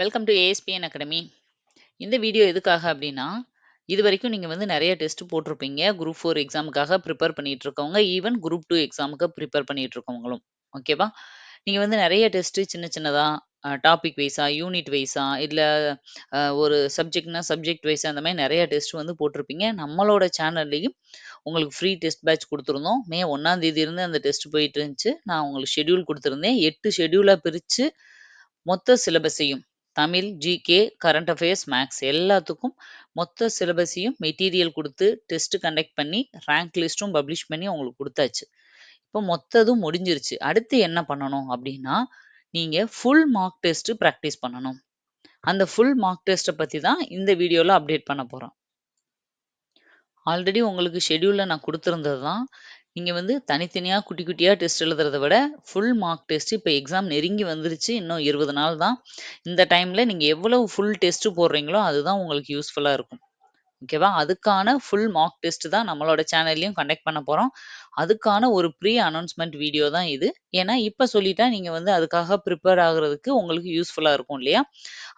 Welcome to ASPN academy. இந்த video எதுக்காக அப்படின்னா இது வரைக்கும் நீங்கள் வந்து நிறைய டெஸ்ட் போட்டிருப்பீங்க. குரூப் ஃபோர் எக்ஸாமுக்காக ப்ரிப்பேர் பண்ணிட்டு இருக்கவங்க, ஈவன் குரூப் டூ எக்ஸாமுக்கு ப்ரிப்பேர் பண்ணிட்டு இருக்கவங்களும். ஓகேவா? நீங்கள் வந்து நிறைய டெஸ்ட்டு சின்ன சின்னதாக டாபிக் வைஸா, யூனிட் வைஸா இல்லை ஒரு சப்ஜெக்ட்னா சப்ஜெக்ட் வைஸா அந்த மாதிரி நிறைய டெஸ்ட் வந்து போட்டிருப்பீங்க. நம்மளோட சேனல்லையும் உங்களுக்கு ஃப்ரீ டெஸ்ட் பேட்ச் கொடுத்துருந்தோம் மே 1ஆம் தேதியிலிருந்து அந்த டெஸ்ட் போயிட்டு இருந்துச்சு. நான் உங்களுக்கு ஷெட்யூல் குடுத்துருந்தேன். 8 ஷெட்யூலா பிரிச்சு மொத்த சிலபஸையும் Tamil, GK, current affairs, maths எல்லாத்துக்கும் மொத்த சிலபஸையும் மெட்டீரியல் கொடுத்து டெஸ்ட் கண்டக்ட் பண்ணி, ரேங்க் லிஸ்ட்டும் பப்ளிஷ் பண்ணி உங்களுக்கு கொடுத்தாச்சு இப்போ மொத்ததும் முடிஞ்சிருச்சு. அடுத்து என்ன பண்ணணும் அப்படின்னா நீங்க ஃபுல் மார்க் டெஸ்ட் ப்ராக்டிஸ் பண்ணணும். அந்த ஃபுல் மார்க் டெஸ்ட்ட பத்தி தான் இந்த வீடியோல அப்டேட் பண்ண போறோம். ஆல்ரெடி உங்களுக்கு ஷெடியூலில் நான் கொடுத்துருந்தது தான். நீங்க வந்து தனித்தனியா குட்டி குட்டியா டெஸ்ட் எழுதுறத விட, ஃபுல் மார்க் டெஸ்ட் இப்போ எக்ஸாம் நெருங்கி வந்துருச்சு. இன்னும் 20 நாள் தான். இந்த டைம்ல நீங்க எவ்வளவு ஃபுல் டெஸ்ட் போடுறீங்களோ, அதுதான் உங்களுக்கு யூஸ்ஃபுல்லா இருக்கும். ஓகேவா? அதுக்கான ஃபுல் மார்க் டெஸ்ட் தான் நம்மளோட சேனல்லையும் கண்டக்ட் பண்ண போறோம். அதுக்கான ஒரு ப்ரீ அனௌன்ஸ்மெண்ட் வீடியோ தான் இது. ஏன்னா, இப்போ சொல்லிட்டா நீங்க வந்து அதுக்காக ப்ரிப்பேர் ஆகுறதுக்கு உங்களுக்கு யூஸ்ஃபுல்லா இருக்கும் இல்லையா?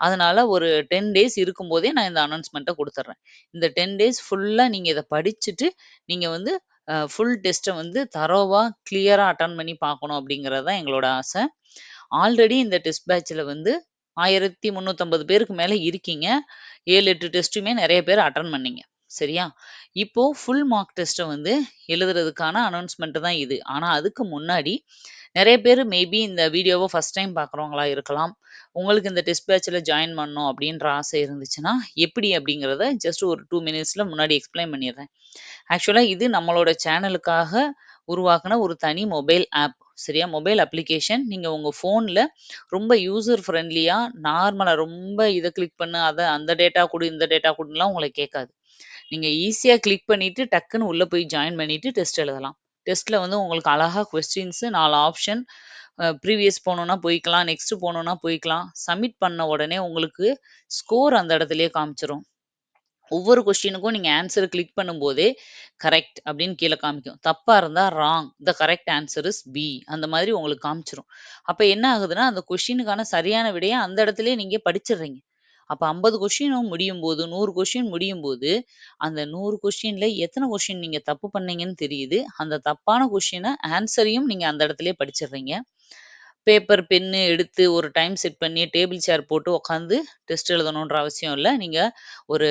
அதனால ஒரு 10 டேஸ் இருக்கும்போதே நான் இந்த அனௌன்ஸ்மெண்ட்டை கொடுத்துட்றேன் இந்த 10 டேஸ் ஃபுல்லா நீங்க இதை படிச்சுட்டு, நீங்க வந்து ஃபுல் டெஸ்ட்டை வந்து தரோவா, கிளியராக அட்டன் பண்ணி பார்க்கணும் அப்படிங்கிறது தான் எங்களோட ஆசை. ஆல்ரெடி இந்த டெஸ்ட் பேட்சில் வந்து 1350 பேருக்கு மேலே இருக்கீங்க. 7, 8 டெஸ்ட்டுமே நிறைய பேர் அட்டன் பண்ணீங்க. சரியா? இப்போது ஃபுல் மார்க் டெஸ்ட்டை வந்து எழுதுறதுக்கான அனௌன்ஸ்மெண்ட்டு தான் இது. ஆனால் அதுக்கு முன்னாடி நிறைய பேர் மேபி இந்த வீடியோவை ஃபர்ஸ்ட் டைம் பார்க்குறவங்களா இருக்கலாம். உங்களுக்கு இந்த டெஸ்ட் பேட்சில் ஜாயின் பண்ணணும் அப்படின்ற ஆசை இருந்துச்சுன்னா, எப்படி அப்படிங்கிறத ஜஸ்ட் ஒரு டூ மினிட்ஸில் முன்னாடி எக்ஸ்ப்ளைன் பண்ணிடுறேன் ஆக்சுவலாக இது நம்மளோட சேனலுக்காக உருவாக்கின ஒரு தனி மொபைல் ஆப். சரியா? Mobile application. நீங்கள் உங்கள் ஃபோனில் ரொம்ப யூசர் ஃப்ரெண்ட்லியாக நார்மலாக ரொம்ப இதை கிளிக் பண்ணு, அதை அந்த டேட்டா கொடு இந்த டேட்டா குடுன்னுலாம் உங்களை கேட்காது. நீங்கள் ஈஸியாக கிளிக் பண்ணிவிட்டு டக்குன்னு உள்ளே போய் ஜாயின் பண்ணிவிட்டு டெஸ்ட் எழுதலாம். டெஸ்ட்ல வந்து உங்களுக்கு அழகா கொஸ்டின்ஸு நாலு ஆப்ஷன் ப்ரீவியஸ் போகணுன்னா போய்க்கலாம். நெக்ஸ்ட் போகணுன்னா போய்க்கலாம். சப்மிட் பண்ண உடனே உங்களுக்கு ஸ்கோர் அந்த இடத்துலயே காமிச்சிடும் ஒவ்வொரு கொஸ்டினுக்கும் நீங்கள் ஆன்சர் கிளிக் பண்ணும்போதே, கரெக்ட் அப்படின்னு கீழே காமிக்கும். தப்பாக இருந்தால் wrong. The correct answer is B. அந்த மாதிரி உங்களுக்கு காமிச்சிரும் அப்போ என்ன ஆகுதுன்னா, அந்த கொஸ்டினுக்கான சரியான விடையை அந்த இடத்துலயே நீங்கள் படிச்சிடுறீங்க. அப்போ ஐம்பது கொஷினும் முடியும் போது நூறு கொஷின் முடியும் போது அந்த 100 கொஸ்டின்ல எத்தனை கொஷின் நீங்கள் தப்பு பண்ணீங்கன்னு தெரியுது. அந்த தப்பான கொஷினை ஆன்சரையும் நீங்கள் அந்த இடத்திலேயே படிச்சிடுறீங்க. பேப்பர், பென்னு எடுத்து ஒரு டைம் செட் பண்ணி டேபிள் சேர் போட்டு உட்காந்து டெஸ்ட் எழுதணுன்ற அவசியம் இல்லை நீங்கள் ஒரு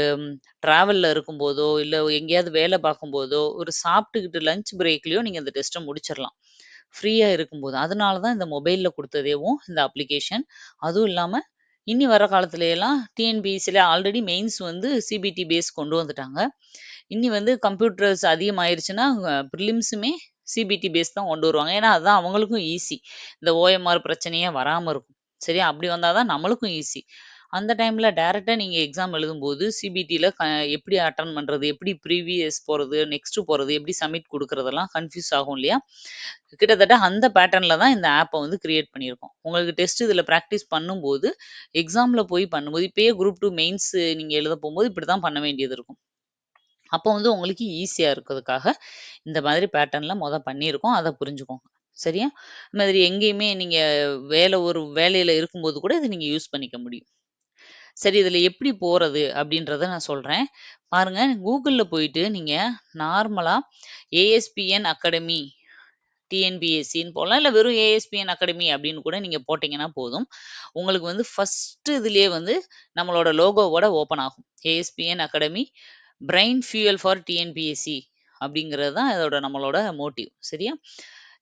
ட்ராவலில் இருக்கும்போதோ, இல்லை எங்கேயாவது வேலை பார்க்கும்போதோ, ஒரு சாப்பிட்டுக்கிட்டு லஞ்ச் பிரேக்லேயோ நீங்கள் இந்த டெஸ்ட்டை முடிச்சிடலாம் ஃப்ரீயாக இருக்கும்போது. அதனால தான் இந்த மொபைலில் கொடுத்ததேவும் இந்த அப்ளிகேஷன். அதுவும் இல்லாமல் இனி வர காலத்துலலாம் டிஎன்பிஎஸ்சியில் ஆல்ரெடி மெயின்ஸ் வந்து சிபிடி பேஸ் கொண்டு வந்துட்டாங்க. இனி வந்து கம்ப்யூட்டர்ஸ் அதிகமாயிருச்சுன்னா, ப்ரிலிம்ஸுமே சிபிடி பேஸ் தான் கொண்டு வருவாங்க. ஏன்னா, அதுதான் அவங்களுக்கும் ஈஸி. இந்த ஓஎம்ஆர் பிரச்சனையே வராமல் இருக்கும். சரியா? அப்படி வந்தால் தான் நம்மளுக்கும் ஈஸி. அந்த டைமில் டேரெக்டாக நீங்கள் எக்ஸாம் எழுதும்போது சிபிடியில் க எப்படி அட்டெண்ட் பண்ணுறது எப்படி ப்ரீவியஸ் போகிறது நெக்ஸ்ட்டு போகிறது எப்படி சப்மிட் கொடுக்குறதெல்லாம் கன்ஃப்யூஸ் ஆகும் இல்லையா? கிட்டத்தட்ட அந்த பேட்டர்னில் தான் இந்த ஆப்பை வந்து கிரியேட் பண்ணியிருக்கோம். உங்களுக்கு டெஸ்ட் இதில் ப்ராக்டிஸ் பண்ணும்போது, எக்ஸாமில் போய் பண்ணும்போது இப்போயே குரூப் டூ மெயின்ஸ் நீங்கள் எழுத போகும்போது இப்படி தான் பண்ண வேண்டியது இருக்கும். அப்போ வந்து உங்களுக்கு ஈஸியாக இருக்கிறதுக்காக, இந்த மாதிரி பேட்டர்னில் மொதல் பண்ணியிருக்கோம். அதை புரிஞ்சுக்கோங்க. சரியா? இந்த மாதிரி எங்கேயுமே நீங்கள் வேலை ஒரு வேலையில் இருக்கும்போது கூட இதை நீங்கள் யூஸ் பண்ணிக்க முடியும். சரி இதில் எப்படி போறது? அப்படின்றத நான் சொல்றேன். பாருங்க கூகுள்ல போயிட்டு நீங்க நார்மலா ஏஎஸ்பிஎன் அகாடமி டிஎன்பிஎஸ்சின்னு போடலாம். இல்ல வெறும் ஏஎஸ்பிஎன் அகாடமி அப்படின்னு கூட நீங்க போட்டீங்கன்னா போதும். உங்களுக்கு வந்து ஃபர்ஸ்ட் இதுலயே வந்து நம்மளோட லோகோவோட ஓப்பன் ஆகும். ASPN academy brain fuel for TNPSC அப்படிங்கிறது தான் இதோட நம்மளோட மோட்டிவ். சரியா?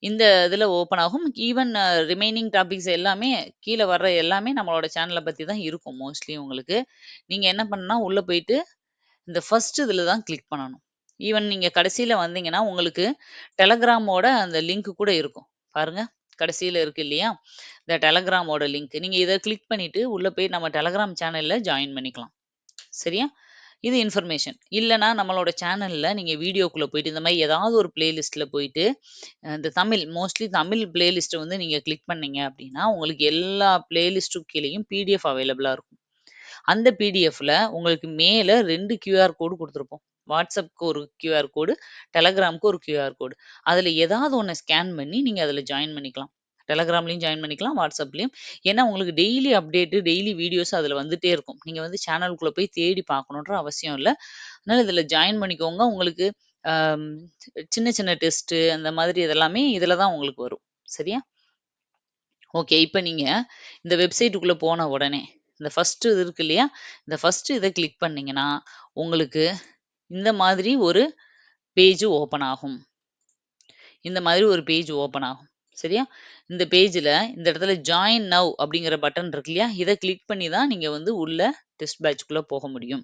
இந்த இதுல ஓப்பன் ஆகும். ஈவன் ரிமைனிங் டாபிக்ஸ் எல்லாமே கீழ வர்ற எல்லாமே நம்மளோட சேனல பத்தி தான் இருக்கும் மோஸ்ட்லி உங்களுக்கு. நீங்க என்ன பண்ணணும்னா, உள்ள போயிட்டு இந்த ஃபர்ஸ்ட் இதுல தான் கிளிக் பண்ணணும். ஈவன் நீங்க கடைசியில் வந்தீங்கன்னா, உங்களுக்கு டெலகிராமோட அந்த லிங்க் கூட இருக்கும். பாருங்க. கடைசியில் இருக்கு இல்லையா? இந்த டெலகிராமோட லிங்க். நீங்க இத கிளிக் பண்ணிட்டு உள்ள போய் நம்ம டெலகிராம் சேனல்ல ஜாயின் பண்ணிக்கலாம். சரியா? இது இன்ஃபர்மேஷன். இல்லைனா நம்மளோட சேனல்ல நீங்க வீடியோக்குள்ள போயிட்டு இந்த மாதிரி ஏதாவது ஒரு பிளேலிஸ்ட்டில் போயிட்டு, இந்த தமிழ் மோஸ்ட்லி தமிழ் பிளேலிஸ்ட்டை வந்து நீங்க கிளிக் பண்ணீங்க அப்படின்னா உங்களுக்கு எல்லா பிளேலிஸ்ட்டும் கீழேயும் பிடிஎஃப் அவைலபிளா இருக்கும். அந்த பிடிஎஃப்ல உங்களுக்கு மேல 2 கியூஆர் கோடு கொடுத்துருப்போம் வாட்ஸ்அப்க்கு ஒரு கியூஆர் கோடு, டெலகிராம்க்கு ஒரு கியூஆர் கோடு. அதுல ஏதாவது ஒண்ண ஸ்கேன் பண்ணி நீங்க அதுல ஜாயின் பண்ணிக்கலாம். டெலகிராம்லேயும் ஜாயின் பண்ணிக்கலாம். வாட்ஸ்அப்லேயும் ஏன்னா உங்களுக்கு டெய்லி அப்டேட்டு டெய்லி வீடியோஸ் அதில் வந்துகிட்டே இருக்கும். நீங்கள் வந்து சேனலுக்குள்ளே போய் தேடி பார்க்கணுன்ற அவசியம் இல்லை அதனால் இதில் ஜாயின் பண்ணிக்கோங்க. உங்களுக்கு சின்ன சின்ன டெஸ்ட்டு அந்த மாதிரி இதெல்லாமே இதில் தான் உங்களுக்கு வரும். சரியா? ஓகே. இப்போ நீங்கள் இந்த வெப்சைட்டுக்குள்ளே போன உடனே, இந்த ஃபஸ்ட்டு இது இருக்கு இல்லையா? இந்த ஃபஸ்ட்டு இதை கிளிக் பண்ணீங்கன்னா, உங்களுக்கு இந்த மாதிரி ஒரு பேஜ் ஓப்பன் ஆகும். இந்த மாதிரி ஒரு பேஜ் ஓப்பன் ஆகும். சரியா? இந்த பேஜ்ல இந்த இடத்துல ஜாயின் நவ் அப்படிங்கிற பட்டன் இருக்கு இல்லையா? இத கிளிக் பண்ணி தான் நீங்க வந்து உள்ள டெஸ்ட் பேட்ச்க்குள்ள போக முடியும்.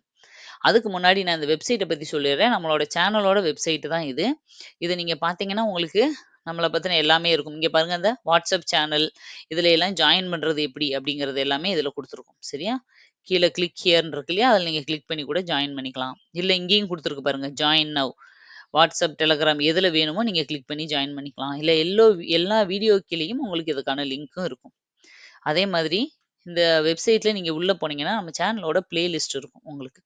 அதுக்கு முன்னாடி நான் இந்த வெப்சைட்ட பத்தி சொல்லிடுறேன். நம்மளோட சேனலோட வெப்சைட் தான் இது. இத நீங்க பார்த்தீங்கன்னா, உங்களுக்கு நம்மள பத்தின எல்லாமே இருக்கும். இங்க பாருங்க இந்த வாட்ஸ்அப் சேனல் இதுல எல்லாம் ஜாயின் பண்றது எப்படி அப்படிங்கிறது எல்லாமே இதுல குடுத்துருக்கும். சரியா? கீழ கிளிக் ஹியர்ன்னு இருக்கு இல்லையா? அதுல நீங்க கிளிக் பண்ணி கூட ஜாயின் பண்ணிக்கலாம். இல்ல இங்கேயும் குடுத்துருக்கு பாருங்க. Join now. வாட்ஸ்அப், டெலகிராம் எதில் வேணுமோ நீங்கள் கிளிக் பண்ணி ஜாயின் பண்ணிக்கலாம். இல்லை எல்லோ எல்லா வீடியோ கீழேயும் உங்களுக்கு இதுக்கான லிங்க்கும் இருக்கும். அதே மாதிரி இந்த வெப்சைட்ல நீங்கள் உள்ளே போனீங்கன்னா, நம்ம சேனலோட பிளேலிஸ்ட் இருக்கும் உங்களுக்கு.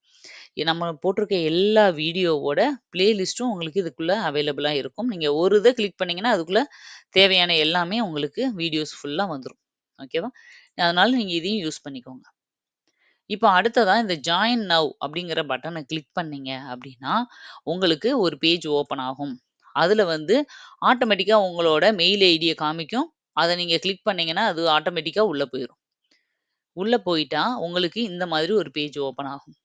நம்ம போட்டிருக்க எல்லா வீடியோவோட பிளேலிஸ்ட்டும் உங்களுக்கு இதுக்குள்ளே அவைலபிளாக இருக்கும். நீங்கள் ஒரு இதை கிளிக் பண்ணிங்கன்னா அதுக்குள்ளே தேவையான எல்லாமே உங்களுக்கு வீடியோஸ் ஃபுல்லாக வந்துடும் ஓகேவா? அதனால நீங்கள் இதையும் யூஸ் பண்ணிக்கோங்க. இப்போ அடுத்ததா இந்த ஜாயின் நவ் அப்படிங்கிற பட்டனை கிளிக் பண்ணீங்க அப்படின்னா, உங்களுக்கு ஒரு பேஜ் ஓப்பன் ஆகும். அதுல வந்து ஆட்டோமேட்டிக்கா உங்களோட மெயில் ஐடிய காமிக்கும். அத நீங்க கிளிக் பண்ணீங்கன்னா, அது ஆட்டோமேட்டிக்கா உள்ள போயிரும். உள்ள போயிட்டா, உங்களுக்கு இந்த மாதிரி ஒரு பேஜ் ஓப்பன் ஆகும்.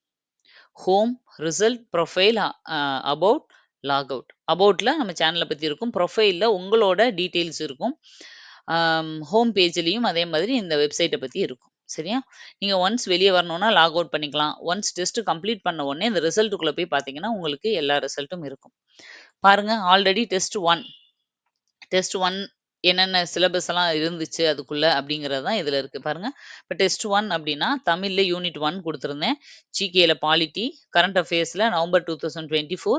Home, result, profile, uh about, log out. அபவுட்ல நம்ம சேனல பத்தி இருக்கும். ப்ரொஃபைல்ல உங்களோட டீட்டெயில்ஸ் இருக்கும். அம் ஹோம் பேஜ்லயும் அதே மாதிரி இந்த வெப்சைட்ட பத்தி இருக்கும். சரியா? நீங்க ஒன்ஸ் வெளியே வரணும்னா லாக் அவுட் பண்ணிக்கலாம். ஒன்ஸ் டெஸ்ட் கம்ப்ளீட் பண்ண உடனே இந்த ரிசல்ட்டுக்குள்ளே போய் பார்த்தீங்கன்னா, உங்களுக்கு எல்லா ரிசல்ட்டும் இருக்கும். பாருங்க already test one test one என்னென்ன சிலபஸ் எல்லாம் இருந்துச்சு அதுக்குள்ள அப்படிங்கிறது தான் இதுல இருக்கு பாருங்க. இப்போ டெஸ்ட் ஒன் அப்படின்னா தமிழ்ல யூனிட் ஒன் கொடுத்துருந்தேன் ஜிகேல பாலிட்டி, கரண்ட் அஃபேர்ஸ்ல நவம்பர் 2024,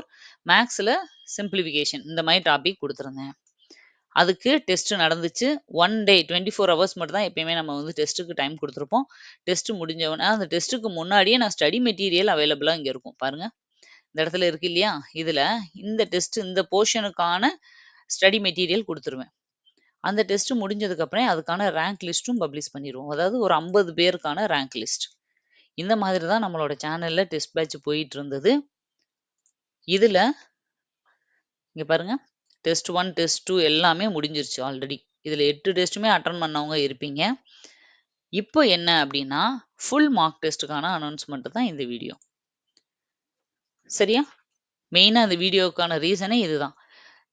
மேத்ஸ்ல சிம்பிளிஃபிகேஷன் இந்த மாதிரி டாபிக் கொடுத்துருந்தேன் அதுக்கு டெஸ்ட்டு நடந்துச்சு. ஒன் டே 24 ஹவர்ஸ் மட்டும் தான் எப்பயுமே நம்ம வந்து டெஸ்ட்டுக்கு டைம் கொடுத்துருப்போம் டெஸ்ட்டு முடிஞ்சவொடனே அந்த டெஸ்ட்டுக்கு முன்னாடியே நான் ஸ்டடி மெட்டீரியல் அவைலபிளாக இங்கே இருக்கும். பாருங்கள் இந்த இடத்துல இருக்கு இல்லையா? இதில் இந்த டெஸ்ட் இந்த போர்ஷனுக்கான ஸ்டடி மெட்டீரியல் கொடுத்துருவேன் அந்த டெஸ்ட்டு முடிஞ்சதுக்கப்புறம் அதுக்கான ரேங்க் லிஸ்ட்டும் பப்ளிஷ் பண்ணிடுவோம் அதாவது ஒரு 50 பேருக்கான ரேங்க் லிஸ்ட். இந்த மாதிரி தான் நம்மளோட சேனலில் டெஸ்ட் பேட்ச் போயிட்டு இருந்தது. இதில் இங்கே பாருங்கள் டெஸ்ட் ஒன் டெஸ்ட் டூ எல்லாமே முடிஞ்சிருச்சு ஆல்ரெடி. இதில் எட்டு டெஸ்ட்டுமே அட்டன் பண்ணவங்க இருப்பீங்க. இப்போ என்ன அப்படின்னா, ஃபுல் மார்க் டெஸ்ட்டுக்கான அனௌன்ஸ்மென்ட் தான் இந்த வீடியோ. சரியா? மெயினாக இந்த வீடியோவுக்கான ரீசனே இதுதான்.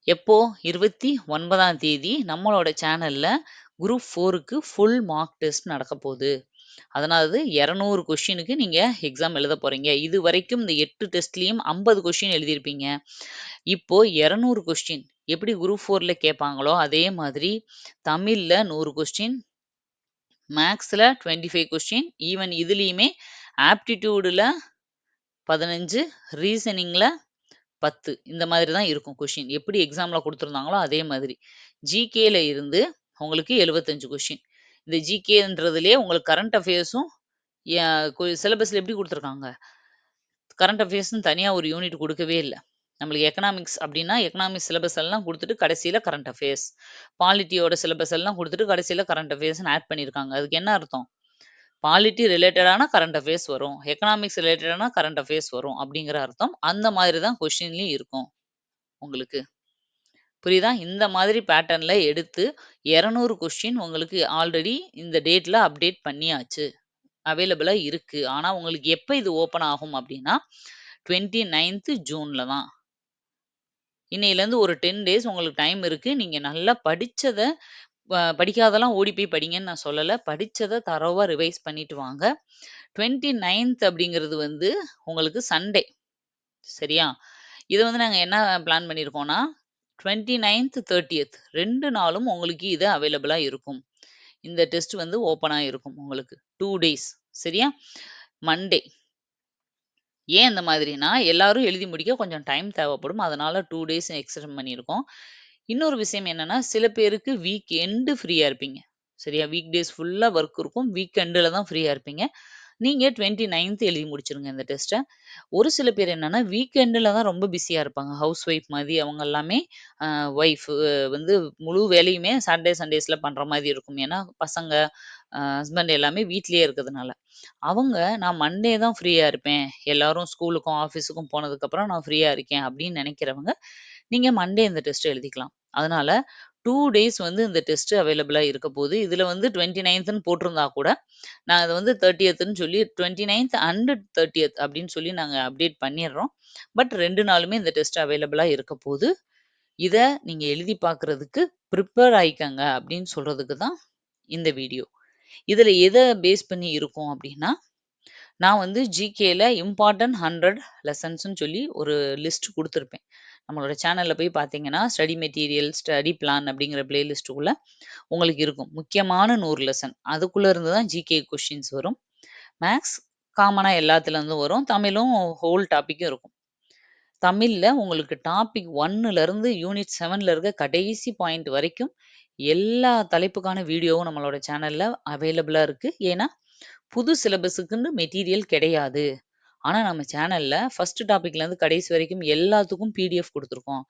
எப்போ 29ஆம் தேதி நம்மளோட சேனல்ல குரூப் ஃபோருக்கு ஃபுல் மார்க் டெஸ்ட் நடக்கப் போகுது. அதாவது 200 கொஸ்டினுக்கு நீங்க எக்ஸாம் எழுத போகிறீங்க இது வரைக்கும் இந்த எட்டு டெஸ்ட்லேயும் ஐம்பது கொஸ்டின் எழுதியிருப்பீங்க. இப்போ 200 கொஸ்டின் எப்படி குரூப் ஃபோரில் கேட்பாங்களோ, அதே மாதிரி தமிழில் நூறு கொஸ்டின், மேக்ஸில் டுவெண்ட்டி ஃபைவ் கொஸ்டின், ஈவன் இதுலேயுமே ஆப்டிடியூடில் பதினஞ்சு ரீசனிங்கில் பத்து. இந்த மாதிரி தான் இருக்கும் கொஷின் எப்படி எக்ஸாமில் கொடுத்துருந்தாங்களோ அதே மாதிரி. ஜிகேல இருந்து உங்களுக்கு எழுபத்தஞ்சு கொஷின் இந்த ஜிகேன்றதுலேயே உங்களுக்கு கரண்ட் அஃபேர்ஸும் சிலபஸில் எப்படி கொடுத்துருக்காங்க? கரண்ட் அஃபேர்ஸும் தனியாக ஒரு யூனிட் கொடுக்கவே இல்லை. நம்மளுக்கு எக்கனாமிக்ஸ் அப்படின்னா, எக்கனாமிக்ஸ் சிலபஸ் எல்லாம் கொடுத்துட்டு கடைசியில் கரண்ட் அஃபேர்ஸ். பாலிட்டியோட சிலபஸ் எல்லாம் கொடுத்துட்டு கடைசியில் கரண்ட் அஃபேர்ஸ்னு ஆட் பண்ணியிருக்காங்க. அதுக்கு என்ன அர்த்தம்? பாலிட்டி ரிலேட்டடான கரண்ட் அஃபேர்ஸ் வரும். எக்கனாமிக்ஸ் ரிலேட்டடான கரண்ட் அஃபேர்ஸ் வரும் அப்படிங்கிற அர்த்தம். அந்த மாதிரி தான் கொஷின்லேயும் இருக்கும். உங்களுக்கு. புரியுதா? இந்த மாதிரி பேட்டர்னில் எடுத்து 200 கொஸ்டின் உங்களுக்கு ஆல்ரெடி இந்த டேட்டில் அப்டேட் பண்ணியாச்சு. அவைலபிளாக இருக்குது ஆனால் உங்களுக்கு எப்போ இது ஓப்பன் ஆகும் அப்படின்னா, டுவெண்ட்டி நைன்த்து ஜூனில் தான். இன்னையிலேருந்து ஒரு 10 டேஸ் உங்களுக்கு டைம் இருக்குது நீங்கள் நல்லா படித்ததை படிக்காதெல்லாம் ஓடி போய் படிங்கன்னு நான் சொல்லலை படித்ததை தரவாக ரிவைஸ் பண்ணிட்டு வாங்க. 29த் அப்படிங்கிறது வந்து உங்களுக்கு சண்டே. சரியா? இதை வந்து நாங்கள் என்ன பிளான் பண்ணியிருக்கோம்னா, 29த், 30த் 2 நாளும் உங்களுக்கு இது அவைலபிளாக இருக்கும். இந்த டெஸ்ட் வந்து ஓப்பனாக இருக்கும் உங்களுக்கு. Two days. சரியா? மண்டே. ஏன் இந்த மாதிரினா, எல்லாரும் எழுதி முடிக்க கொஞ்சம் டைம் தேவைப்படும். அதனால டூ டேஸ் எக்ஸ்டெண்ட் பண்ணியிருக்கோம். இன்னொரு விஷயம் என்னன்னா, சில பேருக்கு வீக் எண்டு ஃப்ரீயா இருப்பீங்க. சரியா? வீக் டேஸ் ஃபுல்லா ஒர்க் இருக்கும். வீக் எண்டுல தான் ஃப்ரீயா இருப்பீங்க. நீங்க 29த் எழுதி முடிச்சுருங்க இந்த டெஸ்ட்ட. ஒரு சில பேர் என்னன்னா, வீக்கெண்டுல தான் ரொம்ப பிஸியா இருப்பாங்க. ஹவுஸ் ஒய்ஃப் மாதிரி அவங்க எல்லாமே அ ஒய்ஃப் வந்து முழு வேலையுமே சாட்டர்டே, சண்டேஸ்ல பண்ற மாதிரி இருக்கும். ஏன்னா, பசங்க, அ ஹஸ்பண்ட் எல்லாமே வீட்லயே இருக்கிறதுனால. அவங்க நான் மண்டே தான் ஃப்ரீயா இருப்பேன். எல்லாரும் ஸ்கூலுக்கும், ஆஃபீஸுக்கும் போனதுக்கப்புறம் நான் ஃப்ரீயா இருக்கேன் அப்படின்னு நினைக்கிறவங்க, நீங்க மண்டே இந்த டெஸ்ட் எழுதிக்கலாம். அதனால 2 டேஸ் வந்து இந்த டெஸ்ட் அவைலபிளா இருக்க போகுது. இதுல வந்து 29த்ன்னு போட்டிருந்தா கூட, நான் அத வந்து 30த்ன்னு சொல்லி 29த் அண்ட் 30த் அப்படின்னு சொல்லி நாங்க அப்டேட் பண்ணிடுறோம். பட் 2 நாளுமே இந்த டெஸ்ட் அவைலபிளா இருக்க போது. இத நீங்க எழுதி பார்க்கறதுக்கு ப்ரிப்பேர் ஆயிக்கங்க அப்படின்னு சொல்றதுக்கு தான் இந்த வீடியோ. இதுல எத பேஸ் பண்ணி இருக்கும் அப்படின்னா, நான் வந்து ஜிகேல இம்பார்ட்டன்ட் 100 லெசன்ஸ்ன்னு சொல்லி ஒரு லிஸ்ட் குடுத்திருப்பேன். நம்மளோட சேனலில் போய் பார்த்தீங்கன்னா, ஸ்டடி மெட்டீரியல், ஸ்டடி பிளான் அப்படிங்கிற பிளேலிஸ்ட்டுக்குள்ள உங்களுக்கு இருக்கும். முக்கியமான நூறு லெசன். அதுக்குள்ளே இருந்து தான் ஜிகே கொஷின்ஸ் வரும். மேக்ஸ் காமனாக எல்லாத்துலேருந்தும் வரும். தமிழும் ஹோல் டாப்பிக்கும் இருக்கும். தமிழில் உங்களுக்கு டாபிக் ஒன்னுலேருந்து யூனிட் செவனில் இருக்க கடைசி பாயிண்ட் வரைக்கும் எல்லா தலைப்புக்கான வீடியோவும் நம்மளோட சேனலில் அவைலபிளாக இருக்குது ஏன்னா, புது சிலபஸுக்குன்னு மெட்டீரியல் கிடையாது. ஆனா, நம்ம சேனல்ல ஃபர்ஸ்ட் டாப்பிக்லேருந்து கடைசி வரைக்கும் எல்லாத்துக்கும் பிடிஎஃப் கொடுத்துருக்கோம்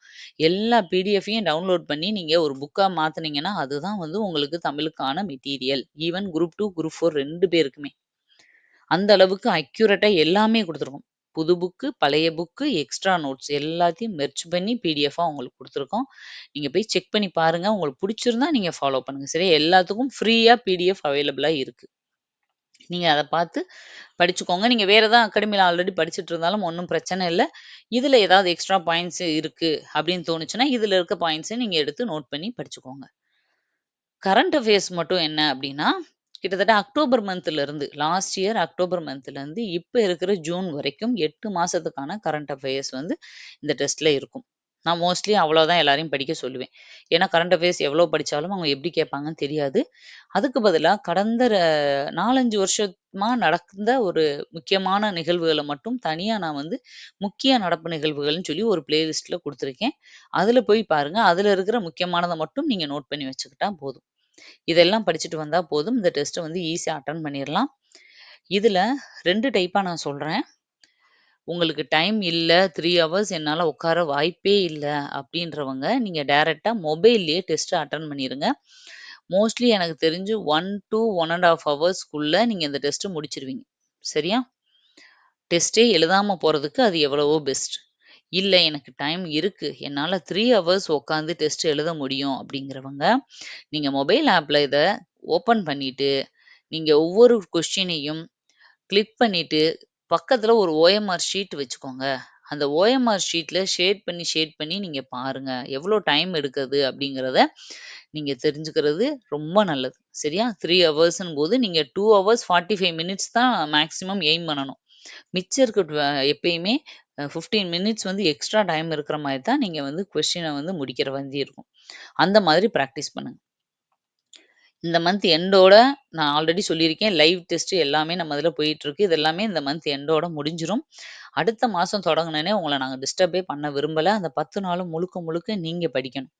எல்லா பிடிஎஃப்பையும் டவுன்லோட் பண்ணி நீங்க ஒரு புக்கா மாத்துனீங்கன்னா, அதுதான் வந்து உங்களுக்கு தமிழுக்கான மெட்டீரியல். ஈவன் குரூப் 2, குரூப் 4 2 பேருக்குமே. அந்த அளவுக்கு அக்யூரேட்டா எல்லாமே கொடுத்துருக்கோம் புது புக்கு, பழைய புக்கு, எக்ஸ்ட்ரா நோட்ஸ் எல்லாத்தையும் மெர்ஜ் பண்ணி பிடிஎஃப்பா உங்களுக்கு கொடுத்துருக்கோம் நீங்க போய் செக் பண்ணி பாருங்க. உங்களுக்கு புடிச்சிருந்தா நீங்க ஃபாலோ பண்ணுங்க. சரியா? எல்லாத்துக்கும் ஃப்ரீயா பிடிஎஃப் அவைலபிளா இருக்கு. நீங்கள் அதை பார்த்து படிச்சுக்கோங்க. நீங்கள் வேறு ஏதாவது அகாடமியில் ஆல்ரெடி படிச்சுட்டு இருந்தாலும் ஒன்றும் பிரச்சனை இல்லை இதில் ஏதாவது எக்ஸ்ட்ரா பாயிண்ட்ஸ் இருக்குது அப்படின்னு தோணுச்சுன்னா, இதில் இருக்க பாயிண்ட்ஸை நீங்கள் எடுத்து நோட் பண்ணி படிச்சுக்கோங்க. கரண்ட் அஃபேர்ஸ் மட்டும் என்ன அப்படின்னா, கிட்டத்தட்ட அக்டோபர் மந்த்லேருந்து லாஸ்ட் இயர் அக்டோபர் மந்த்லேருந்து இப்போ இருக்கிற ஜூன் வரைக்கும் எட்டு மாதத்துக்கான கரண்ட் அஃபேர்ஸ் வந்து இந்த டெஸ்ட்டில் இருக்கும். நான் மோஸ்ட்லி அவ்வளோதான் எல்லாரையும் படிக்க சொல்லுவேன். ஏன்னா, கரண்ட் அஃபேர்ஸ் எவ்வளோ படித்தாலும் அவங்க எப்படி கேட்பாங்கன்னு தெரியாது. அதுக்கு பதிலாக கடந்த ர 4, 5 வருஷமா நடந்த ஒரு முக்கியமான நிகழ்வுகளை மட்டும் தனியாக நான் வந்து முக்கிய நடப்பு நிகழ்வுகள்னு சொல்லி ஒரு பிளேலிஸ்ட்ல கொடுத்துருக்கேன் அதில் போய் பாருங்கள் அதில் இருக்கிற முக்கியமானதை மட்டும் நீங்கள் நோட் பண்ணி வச்சுக்கிட்டா போதும். இதெல்லாம் படிச்சுட்டு வந்தால் போதும். இந்த டெஸ்ட்டை வந்து ஈஸியாக அட்டன் பண்ணிடலாம் இதில் ரெண்டு டைப்பாக நான் சொல்கிறேன் உங்களுக்கு டைம் இல்லை த்ரீ ஹவர்ஸ் என்னால் உட்கார வாய்ப்பே இல்லை அப்படின்றவங்க, நீங்கள் டேரெக்டாக மொபைல்லையே டெஸ்ட்ட அட்டன் பண்ணிடுங்க மோஸ்ட்லி எனக்கு தெரிஞ்சு one two one and half ஹவர்ஸ்க்குள்ளே நீங்கள் இந்த டெஸ்ட்டு முடிச்சிருவீங்க. சரியா? டெஸ்ட்டே எழுதாமல் போகிறதுக்கு அது எவ்வளவோ பெஸ்ட். இல்லை எனக்கு டைம் இருக்குது என்னால் த்ரீ ஹவர்ஸ் உட்காந்து டெஸ்ட் எழுத முடியும் அப்படிங்கிறவங்க, நீங்கள் மொபைல் ஆப்பில் இதை ஓப்பன் பண்ணிவிட்டு நீங்கள் ஒவ்வொரு கொஸ்டினையும் கிளிக் பண்ணிவிட்டு பக்கத்துல ஒரு ஓஎம்ஆர் ஷீட் வச்சுக்கோங்க. அந்த ஓஎம்ஆர் ஷீட்ல ஷேட் பண்ணி, ஷேட் பண்ணி நீங்க பாருங்க. எவ்வளோ டைம் எடுக்குது அப்படிங்கிறத நீங்க தெரிஞ்சுக்கிறது ரொம்ப நல்லது. சரியா? 3 ஹவர்ஸ்ன்னும்போது நீங்க 2 ஹவர்ஸ் 45 மினிட்ஸ் தான் மேக்ஸிமம் எய்ம் பண்ணணும். மிச்சம் இருக்க டுவ எப்பயுமே அ 15 மினிட்ஸ் வந்து எக்ஸ்ட்ரா டைம் இருக்கிற மாரி தான் நீங்க வந்து கொஸ்டின வந்து முடிக்கிற மாதிரி இருக்கும். அந்த மாதிரி பிராக்டிஸ் பண்ணுங்க. இந்த மந்த் எண்டோட நான் ஆல்ரெடி சொல்லியிருக்கேன். லைவ் டெஸ்ட் எல்லாமே நம்ம இதில் போயிட்டுருக்கு. இது எல்லாமே இந்த மந்த் எண்டோட முடிஞ்சிடும் அடுத்த மாதம் தொடங்கினே உங்களை நாங்கள் டிஸ்டர்பே பண்ண விரும்பலை அந்த 10 நாளும் முழுக்க முழுக்க நீங்கள் படிக்கணும்.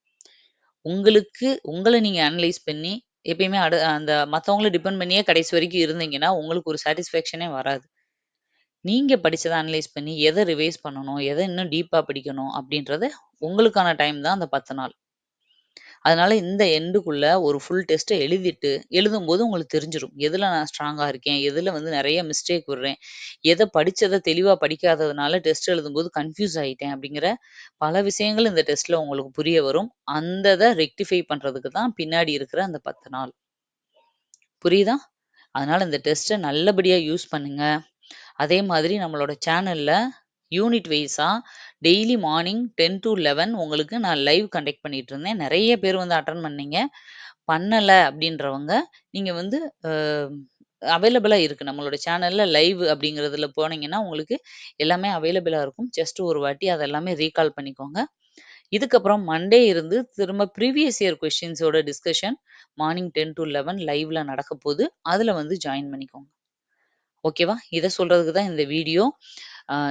உங்களுக்கு உங்களை நீங்கள் அனலைஸ் பண்ணி எப்பயுமே அடு அந்த மற்றவங்கள டிபெண்ட் பண்ணியே கடைசி வரைக்கும் இருந்தீங்கன்னா, உங்களுக்கு ஒரு சாட்டிஸ்ஃபேக்ஷனே வராது. நீங்கள் படித்ததை அனலைஸ் பண்ணி எதை ரிவைஸ் பண்ணணும், எதை இன்னும் டீப்பாக படிக்கணும் அப்படின்றத உங்களுக்கான டைம் தான் அந்த 10 நாள். அதனால இந்த எண்டுக்குள்ள ஒரு ஃபுல் டெஸ்ட்டை எழுதிட்டு, எழுதும்போது உங்களுக்கு தெரிஞ்சிடும் எதுல நான் ஸ்ட்ராங்கா இருக்கேன், எதுல வந்து நிறைய மிஸ்டேக் விடுறேன், எதை படித்ததை தெளிவா படிக்காததுனால டெஸ்ட் எழுதும்போது கன்ஃப்யூஸ் ஆயிட்டேன் அப்படிங்கிற பல விஷயங்கள் இந்த டெஸ்ட்ல உங்களுக்கு புரிய வரும். அந்த இதை ரெக்டிஃபை பண்றதுக்கு தான் பின்னாடி இருக்கிற அந்த 10 நாள். புரியுதா? அதனால இந்த டெஸ்ட்டை நல்லபடியா யூஸ் பண்ணுங்க. அதே மாதிரி நம்மளோட சேனல்ல யூனிட் வைஸாக டெய்லி மார்னிங் 10 டூ 11 உங்களுக்கு நான் லைவ் கண்டக்ட் பண்ணிட்டு இருந்தேன். நிறைய பேர் வந்து அட்டன் பண்ணீங்க. பண்ணலை அப்படின்றவங்க, நீங்கள் வந்து அவைலபிளாக இருக்குது நம்மளோட சேனலில் லைவ் அப்படிங்கிறதுல போனீங்கன்னா, உங்களுக்கு எல்லாமே அவைலபிளாக இருக்கும். ஜஸ்ட் ஒரு வாட்டி அதெல்லாமே ரீகால் பண்ணிக்கோங்க. இதுக்கப்புறம் மண்டே இருந்து திரும்ப ப்ரீவியஸ் இயர் கொஷின்ஸோட டிஸ்கஷன் மார்னிங் 10 டூ 11 லைவ்ல நடக்கப்போகுது அதில் வந்து ஜாயின் பண்ணிக்கோங்க. ஓகேவா? இதை சொல்கிறதுக்கு தான் இந்த வீடியோ.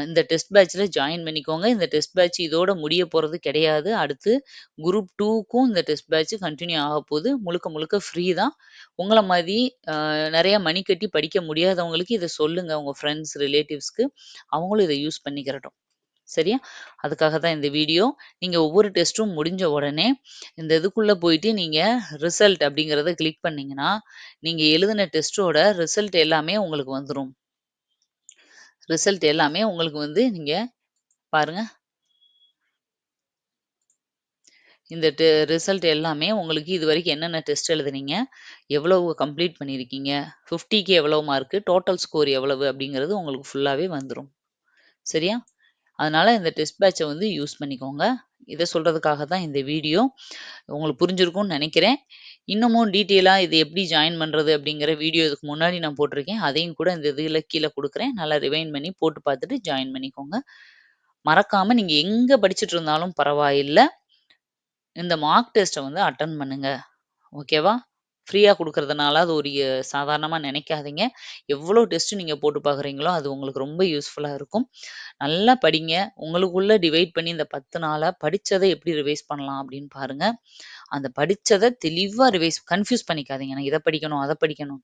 இந்த டெஸ்ட் பேட்ச்ல ஜாயின் பண்ணிக்கோங்க. இந்த டெஸ்ட் பேட்ச் இதோட முடிய போறது கிடையாது. அடுத்து குரூப் டூக்கும் இந்த டெஸ்ட் பேட்ச் கன்டினியூ ஆக போகுது முழுக்க முழுக்க ஃப்ரீ தான். உங்களை மாதிரி நிறைய மணி கட்டி படிக்க முடியாதவங்களுக்கு இதை சொல்லுங்க. உங்க ஃப்ரெண்ட்ஸ், ரிலேட்டிவ்ஸ்க்கு. அவங்களும் இதை யூஸ் பண்ணிக்கிறட்டும். சரியா? அதுக்காக தான் இந்த வீடியோ. நீங்கள் ஒவ்வொரு டெஸ்ட்டும் முடிஞ்ச உடனே, இந்த இதுக்குள்ளே போயிட்டு நீங்கள் ரிசல்ட் அப்படிங்கிறத கிளிக் பண்ணீங்கன்னா, நீங்கள் எழுதின டெஸ்ட்டோட ரிசல்ட் எல்லாமே உங்களுக்கு வந்துடும் ரிசல்ட் எல்லாமே உங்களுக்கு வந்து நீங்கள் பாருங்க. இந்த டெ ரிசல்ட் எல்லாமே உங்களுக்கு இது வரைக்கும் என்னென்ன டெஸ்ட் எழுதுனீங்க? எவ்வளவு கம்ப்ளீட் பண்ணியிருக்கீங்க? ஃபிஃப்டிக்கு எவ்வளோ மார்க்கு? டோட்டல் ஸ்கோர் எவ்வளவு? அப்படிங்கிறது உங்களுக்கு ஃபுல்லாகவே வந்துடும் சரியா? அதனால் இந்த டெஸ்ட் பேட்சை வந்து யூஸ் பண்ணிக்கோங்க. இதை சொல்கிறதுக்காக தான் இந்த வீடியோ. உங்களுக்கு புரிஞ்சிருக்கும்னு நினைக்கிறேன் இன்னமும் டீட்டெயிலா இது எப்படி ஜாயின் பண்ணுறது அப்படிங்கிற வீடியோ இதுக்கு முன்னாடி நான் போட்டிருக்கேன். அதையும் கூட இந்த இதில் கீழே கொடுக்குறேன் நல்லா ரிவைன் பண்ணி போட்டு பார்த்துட்டு ஜாயின் பண்ணிக்கோங்க. மறக்காமல் நீங்கள் எங்கே படிச்சுட்டு இருந்தாலும் பரவாயில்லை இந்த மார்க் டெஸ்ட்டை வந்து அட்டன் பண்ணுங்க. ஓகேவா? ஃப்ரீயாக கொடுக்கறதுனால அது ஒரு சாதாரணமாக நினைக்காதீங்க எவ்வளோ டெஸ்ட் நீங்கள் போட்டு பார்க்குறீங்களோ, அது உங்களுக்கு ரொம்ப யூஸ்ஃபுல்லாக இருக்கும். நல்லா படிங்க. உங்களுக்குள்ளே டிவைட் பண்ணி இந்த பத்து நாளாக படித்ததை எப்படி ரிவைஸ் பண்ணலாம் அப்படின்னு பாருங்கள் அந்த படிச்சத தெளிவா ரிவைஸ் கன்ஃப்யூஸ் பண்ணிக்காதீங்க. நான் இத படிக்கணும், அத படிக்கணும்.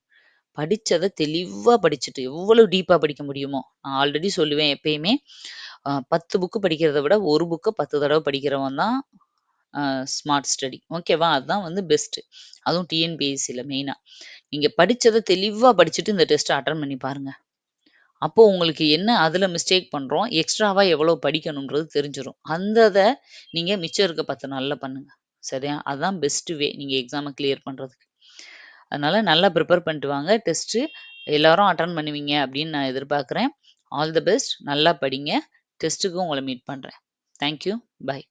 படிச்சத தெளிவா படிச்சுட்டு, எவ்வளவு டீப்பா படிக்க முடியுமோ, நான் ஆல்ரெடி சொல்லுவேன் எப்பயுமே, அ 10 புக் படிக்கிறத விட, ஒரு புக்க 10 தடவ படிக்கிறவன் தான் அ ஸ்மார்ட் ஸ்டடி. ஓகேவா? அதுதான் வந்து பெஸ்ட்டு அதுவும் டிஎன்பிஎஸ்சில மெயினா. நீங்க படிச்சத தெளிவா படிச்சுட்டு இந்த டெஸ்ட்ட அட்டெண்ட் பண்ணி பாருங்க. அப்போ உங்களுக்கு என்ன அதுல மிஸ்டேக் பண்றோம், எக்ஸ்ட்ராவா எவ்வளோ படிக்கணும்ன்றது தெரிஞ்சிரும். அந்த இத நீங்க மிச்சம் இருக்க 10 நாள்ல பண்ணுங்க. சரியா? அதான் பெஸ்ட் வே நீங்க எக்ஸாம கிளியர் பண்றதுக்கு. அதனால நல்லா ப்ரிப்பேர் பண்ணிட்டு வாங்க. டெஸ்ட்டு எல்லாரும் அட்டெண்ட் பண்ணுவீங்க அப்படின்னு நான் எதிர்பார்க்கிறேன். All the best. நல்லா படிங்க. டெஸ்ட்டுக்கு உங்கள மீட் பண்றேன். Thank you. பை.